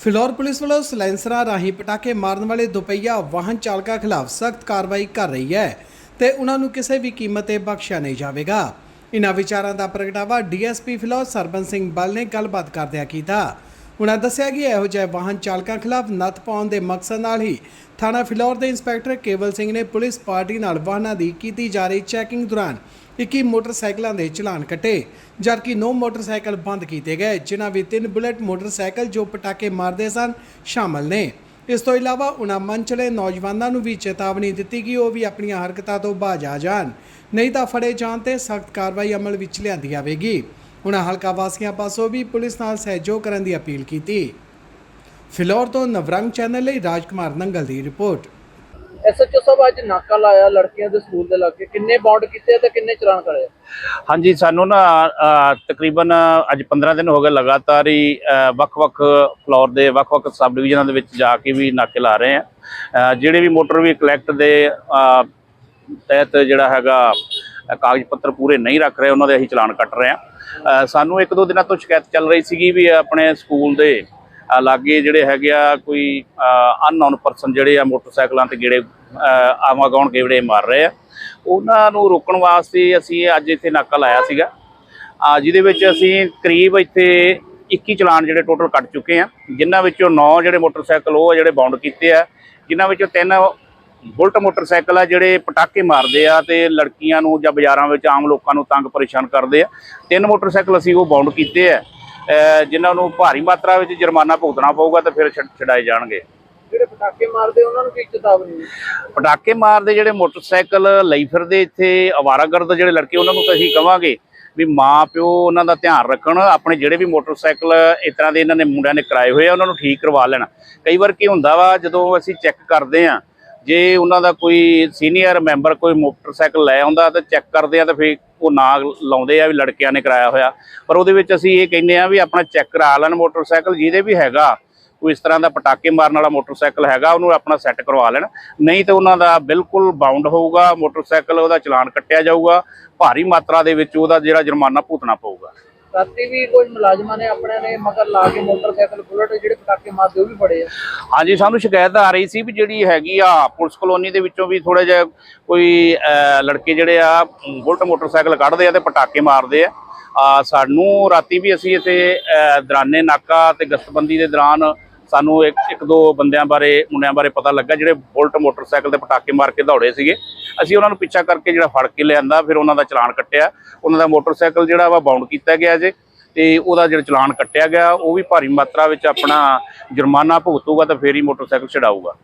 Phillaur police ਵੱਲੋਂ ਸਲੈਂਸਰਾਂ ਰਾਹੀਂ ਪਟਾਕੇ ਮਾਰਨ ਵਾਲੇ ਦੁਪਹੀਆ ਵਾਹਨ ਚਾਲਕਾਂ ਖਿਲਾਫ ਸਖਤ ਕਾਰਵਾਈ ਕਰ ਰਹੀ ਹੈ ਤੇ ਉਹਨਾਂ ਨੂੰ ਕਿਸੇ ਵੀ ਕੀਮਤ ਤੇ ਬਖਸ਼ਿਆ ਨਹੀਂ ਜਾਵੇਗਾ। ਇਨ੍ਹਾਂ ਵਿਚਾਰਾਂ ਦਾ ਪ੍ਰਗਟਾਵਾ ਡੀਐਸਪੀ ਫਿਲੌਰ ਸਰਬਨ ਸਿੰਘ ਬਲ ਨੇ ਗੱਲਬਾਤ ਕਰਦਿਆਂ ਕੀਤਾ। ਉਹਨਾਂ ਦੱਸਿਆ ਕਿ ਇਹੋ ਜਿਹੇ ਵਾਹਨ ਚਾਲਕਾਂ ਖਿਲਾਫ ਨੱਥ ਪਾਉਣ ਦੇ ਮਕਸਦ ਨਾਲ ਹੀ ਥਾਣਾ ਫਿਲੌਰ ਦੇ ਇੰਸਪੈਕਟਰ ਕੇਵਲ ਸਿੰਘ ਨੇ ਪੁਲਿਸ ਪਾਰਟੀ ਨਾਲ ਵਾਹਨਾਂ ਦੀ ਕੀਤੀ ਜਾ ਰਹੀ ਚੈਕਿੰਗ ਦੌਰਾਨ 21 ਮੋਟਰਸਾਈਕਲਾਂ ਦੇ ਚਲਾਨ ਕੱਟੇ, ਜਦਕਿ 9 ਮੋਟਰਸਾਈਕਲ ਬੰਦ ਕੀਤੇ ਗਏ, ਜਿਨ੍ਹਾਂ ਵਿੱਚ ਤਿੰਨ ਬੁਲੇਟ ਮੋਟਰਸਾਈਕਲ ਜੋ ਪਟਾਕੇ ਮਾਰਦੇ ਸਨ, ਸ਼ਾਮਲ ਨੇ। ਇਸ ਤੋਂ ਇਲਾਵਾ ਉਹਨਾਂ ਮੰਚਲੇ ਨੌਜਵਾਨਾਂ ਨੂੰ ਵੀ ਚੇਤਾਵਨੀ ਦਿੱਤੀ ਕਿ ਉਹ ਵੀ ਆਪਣੀਆਂ ਹਰਕਤਾਂ ਤੋਂ ਬਾਜ ਆ ਜਾਣ। ਨਹੀਂ ਤਾਂ ਫੜੇ ਜਾਣ ਤੇ ਸਖਤ ਕਾਰਵਾਈ ਅਮਲ ਵਿੱਚ ਲਿਆਂਦੀ ਜਾਵੇਗੀ। ਉਹਨਾਂ ਹਲਕਾ ਵਾਸੀਆਂ ਪਾਸੋਂ ਵੀ ਪੁਲਿਸ ਨਾਲ ਸਹਿਯੋਗ ਕਰਨ ਦੀ ਅਪੀਲ ਕੀਤੀ। ਫਿਲੌਰ ਤੋਂ ਨਵਰੰਗ ਚੈਨਲ ਲਈ ਰਾਜਕੁਮਾਰ ਨੰਗਲ ਦੀ ਰਿਪੋਰਟ। ਐਸਐਚਓ ਸਾਹਿਬ ਅੱਜ ਨਾਕਾ ਲਾਇਆ ਲੜਕੀਆਂ ਦੇ ਸਕੂਲ ਦੇ ਲਾਗੇ। ਕਿੰਨੇ ਬੌਂਡ ਕੀਤੇ ਤੇ ਕਿੰਨੇ ਚਲਾਨ ਕਰੇ? ਹਾਂਜੀ ਸਾਨੂੰ ਨਾ ਅ, ਤਕਰੀਬਨ ਅੱਜ 15 ਦਿਨ ਹੋ ਗਏ ਲਗਾਤਾਰ ਹੀ ਅ, ਵੱਖ-ਵੱਖ ਫਲੋਰ ਦੇ ਵੱਖ-ਵੱਖ ਸਬ ਡਿਵੀਜ਼ਨਾਂ ਦੇ ਵਿੱਚ ਜਾ ਕੇ ਵੀ ਨਾਕੇ ਲਾ ਰਹੇ ਆ। ਜਿਹੜੇ ਵੀ ਮੋਟਰ ਵੀ ਕਲੈਕਟ ਦੇ ਅ, ਤਹਿਤ ਜਿਹੜਾ ਹੈਗਾ ਅ, ਕਾਗਜ਼ ਪੱਤਰ ਪੂਰੇ ਨਹੀਂ ਰੱਖ ਰਹੇ ਉਹਨਾਂ ਦੇ ਅਸੀਂ ਚਲਾਨ ਕੱਟ ਰਹੇ ਆ। ਸਾਨੂੰ ਇੱਕ ਦੋ ਦਿਨਾਂ ਤੋਂ ਸ਼ਿਕਾਇਤ ਚੱਲ ਰਹੀ ਸੀਗੀ ਵੀ ਆਪਣੇ ਸਕੂਲ ਦੇ ਲਾਗੇ ਜਿਹੜੇ ਹੈਗੇ ਆ ਕੋਈ ਅਨਨੋਨ ਪਰਸਨ ਜਿਹੜੇ ਆ ਮੋਟਰਸਾਈਕਲਾਂ ਤੇ ਗੇੜੇ ਆਵਾਗਾਉਣ ਗੇੜੇ ਮਾਰ ਰਹੇ ਆ। ਉਹਨਾਂ ਨੂੰ ਰੋਕਣ ਵਾਸਤੇ ਅਸੀਂ ਅੱਜ ਇੱਥੇ ਨਾਕਾ ਲਾਇਆ ਸੀਗਾ। ਜਿਹਦੇ ਵਿੱਚ ਅਸੀਂ ਕਰੀਬ ਇੱਥੇ 21 ਚਲਾਨ ਜਿਹੜੇ ਟੋਟਲ ਕੱਟ ਚੁੱਕੇ ਆ, ਜਿਨ੍ਹਾਂ ਵਿੱਚੋਂ 9 ਜਿਹੜੇ ਮੋਟਰਸਾਈਕਲ ਉਹ ਆ ਜਿਹੜੇ ਬਾਉਂਡ ਕੀਤੇ ਆ, ਜਿਨ੍ਹਾਂ ਵਿੱਚੋਂ ਤਿੰਨ ਬੁਲਟ ਮੋਟਰਸਾਈਕਲ ਆ ਜਿਹੜੇ ਪਟਾਕੇ ਮਾਰਦੇ ਆ ਤੇ ਲੜਕੀਆਂ ਨੂੰ ਜਾਂ ਬਾਜ਼ਾਰਾਂ ਵਿੱਚ ਆਮ ਲੋਕਾਂ ਨੂੰ ਤੰਗ ਪਰੇਸ਼ਾਨ ਕਰਦੇ ਆ। ਤਿੰਨ ਮੋਟਰਸਾਈਕਲ ਅਸੀਂ ਉਹ ਬਾਉਂਡ ਕੀਤੇ ਆ। ਜਿਨ੍ਹਾਂ ਨੂੰ ਭਾਰੀ ਮਾਤਰਾ ਵਿੱਚ ਜੁਰਮਾਨਾ ਭੁਗਤਣਾ ਪਊਗਾ ਤੇ ਫਿਰ ਛਡ- ਛਡਾਏ ਜਾਣਗੇ। ਜਿਹੜੇ ਪਟਾਕੇ ਮਾਰਦੇ ਉਹਨਾਂ ਨੂੰ ਕੀ ਚੇਤਾਵਨੀ ਪਟਾਕੇ ਮਾਰਦੇ ਜਿਹੜੇ ਮੋਟਰਸਾਈਕਲ ਲਈ ਫਿਰਦੇ ਇੱਥੇ ਅਵਾਰਾਗਰਦ ਜਿਹੜੇ ਲੜਕੇ ਉਹਨਾਂ ਨੂੰ ਤਾਂ ਅਸੀਂ ਕਵਾਂਗੇ ਵੀ ਮਾਂ ਪਿਓ ਉਹਨਾਂ ਦਾ ਧਿਆਨ ਰੱਖਣ ਆਪਣੇ ਜਿਹੜੇ ਵੀ ਮੋਟਰਸਾਈਕਲ ਇਸ ਤਰ੍ਹਾਂ ਦੇ ਇਹਨਾਂ ਨੇ ਮੁੰਡਿਆਂ ਨੇ ਕਿਰਾਏ ਹੋਏ ਆ ਉਹਨਾਂ ਨੂੰ ਠੀਕ ਕਰਵਾ ਲੈਣ। ਕਈ ਵਾਰ ਕੀ ਹੁੰਦਾ ਵਾ ਜਦੋਂ ਅਸੀਂ ਚੈੱਕ ਕਰਦੇ ਆ ਜੇ ਉਹਨਾਂ ਦਾ ਕੋਈ ਸੀਨੀਅਰ ਮੈਂਬਰ ਕੋਈ ਮੋਟਰਸਾਈਕਲ ਲੈ ਆਉਂਦਾ ਤਾਂ ਚੈੱਕ ਕਰਦੇ ਆ ਤਾਂ ਫਿਰ ਉਹ ਨਾ ਲਾਉਂਦੇ ਆ ਵੀ ਲੜਕਿਆਂ ਨੇ ਕਰਾਇਆ ਹੋਇਆ। ਪਰ ਉਹਦੇ ਵਿੱਚ ਅਸੀਂ ਇਹ ਕਹਿੰਦੇ ਆ ਵੀ ਆਪਣਾ ਚੈੱਕ ਕਰਾ ਲੈਣ ਮੋਟਰਸਾਈਕਲ ਜਿਹਦੇ ਵੀ ਹੈਗਾ, ਕੋਈ ਇਸ ਤਰ੍ਹਾਂ ਦਾ ਪਟਾਕੇ ਮਾਰਨ ਵਾਲਾ ਮੋਟਰਸਾਈਕਲ ਹੈਗਾ, ਉਹਨੂੰ ਆਪਣਾ ਸੈੱਟ ਕਰਵਾ ਲੈਣ। ਨਹੀਂ ਤਾਂ ਉਹਨਾਂ ਦਾ ਬਿਲਕੁਲ ਬਾਉਂਡ ਹੋਊਗਾ, ਮੋਟਰਸਾਈਕਲ ਉਹਦਾ ਚਲਾਨ ਕੱਟਿਆ ਜਾਊਗਾ, ਭਾਰੀ ਮਾਤਰਾ ਦੇ ਵਿੱਚ ਉਹਦਾ ਜਿਹੜਾ ਜੁਰਮਾਨਾ ਭੁਗਤਣਾ ਪਊਗਾ। ਰਾਤੀ ਵੀ ਕੁਝ ਮੁਲਾਜ਼ਮਾਂ ਨੇ ਆਪਣੇ ਨੇ ਮਗਰ ਲਾ ਕੇ ਮੋਟਰਸਾਈਕਲ ਬੁਲਟ ਜਿਹੜੇ ਪਟਾਕੇ ਮਾਰਦੇ ਉਹ ਵੀ ਫੜੇ ਆ। ਹਾਂਜੀ ਸਾਨੂੰ ਸ਼ਿਕਾਇਤ ਆ ਰਹੀ ਸੀ ਵੀ ਜਿਹੜੀ ਹੈਗੀ ਆ ਪੁਲਿਸ ਕਲੋਨੀ ਦੇ ਵਿੱਚੋਂ ਵੀ ਥੋੜਾ ਜਿਹਾ ਕੋਈ ਅਹ, ਲੜਕੇ ਜਿਹੜੇ ਆ ਬੁਲਟ ਮੋਟਰਸਾਈਕਲ ਕੱਢਦੇ ਆ ਤੇ ਪਟਾਕੇ ਮਾਰਦੇ ਆ। ਸਾਨੂੰ ਰਾਤੀ ਵੀ ਅਸੀਂ ਇੱਥੇ ਦਰਾਨੇ ਨਾਕਾ ਤੇ ਗਸ਼ਤਬੰਦੀ ਦੇ ਦੌਰਾਨ ਸਾਨੂੰ ਇੱਕ ਇੱਕ ਦੋ ਬੰਦਿਆਂ ਬਾਰੇ, ਮੁੰਡਿਆਂ ਬਾਰੇ ਪਤਾ ਲੱਗਾ, ਜਿਹੜੇ ਬੁਲਟ ਮੋਟਰਸਾਈਕਲ ਤੇ ਪਟਾਕੇ ਮਾਰ ਕੇ ਦੌੜੇ ਸੀਗੇ। ਅਸੀਂ ਉਹਨਾਂ ਨੂੰ ਪਿੱਛਾ ਕਰਕੇ ਜਿਹੜਾ ਫੜ ਕੇ ਲਿਆਂਦਾ, ਫਿਰ ਉਹਨਾਂ ਦਾ ਚਲਾਨ ਕੱਟਿਆ। ਉਹਨਾਂ ਦਾ ਮੋਟਰਸਾਈਕਲ ਜਿਹੜਾ ਵਾ ਬਾਉਂਡ ਕੀਤਾ ਗਿਆ ਜੇ, ਤੇ ਉਹਦਾ ਜਿਹੜਾ ਚਲਾਨ ਕੱਟਿਆ ਗਿਆ, ਉਹ ਵੀ ਭਾਰੀ ਮਾਤਰਾ ਵਿੱਚ ਆਪਣਾ ਜੁਰਮਾਨਾ ਭੁਗਤੂਗਾ ਤਾਂ ਫੇਰ ਹੀ ਮੋਟਰਸਾਈਕਲ ਛਡਾਊਗਾ।